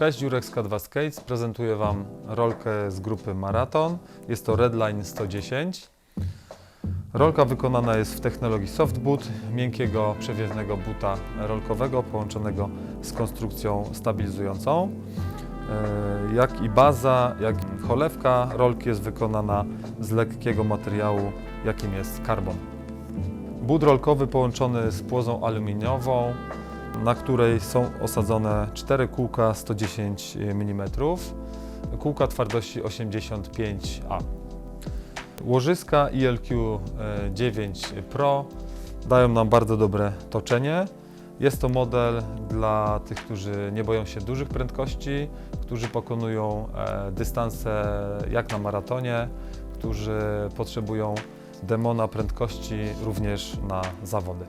Cześć, Jurek z K2 Skates. Prezentuję Wam rolkę z grupy Marathon. Jest to Redline 110. Rolka wykonana jest w technologii softboot, miękkiego, przewiewnego buta rolkowego połączonego z konstrukcją stabilizującą. E, Jak i baza, jak i cholewka rolki jest wykonana z lekkiego materiału, jakim jest karbon. But rolkowy połączony z płozą aluminiową, na której są osadzone cztery kółka 110 mm, kółka twardości 85A. Łożyska ILQ 9 Pro dają nam bardzo dobre toczenie. Jest to model dla tych, którzy nie boją się dużych prędkości, którzy pokonują e, dystanse jak na maratonie, którzy potrzebują demona prędkości również na zawody.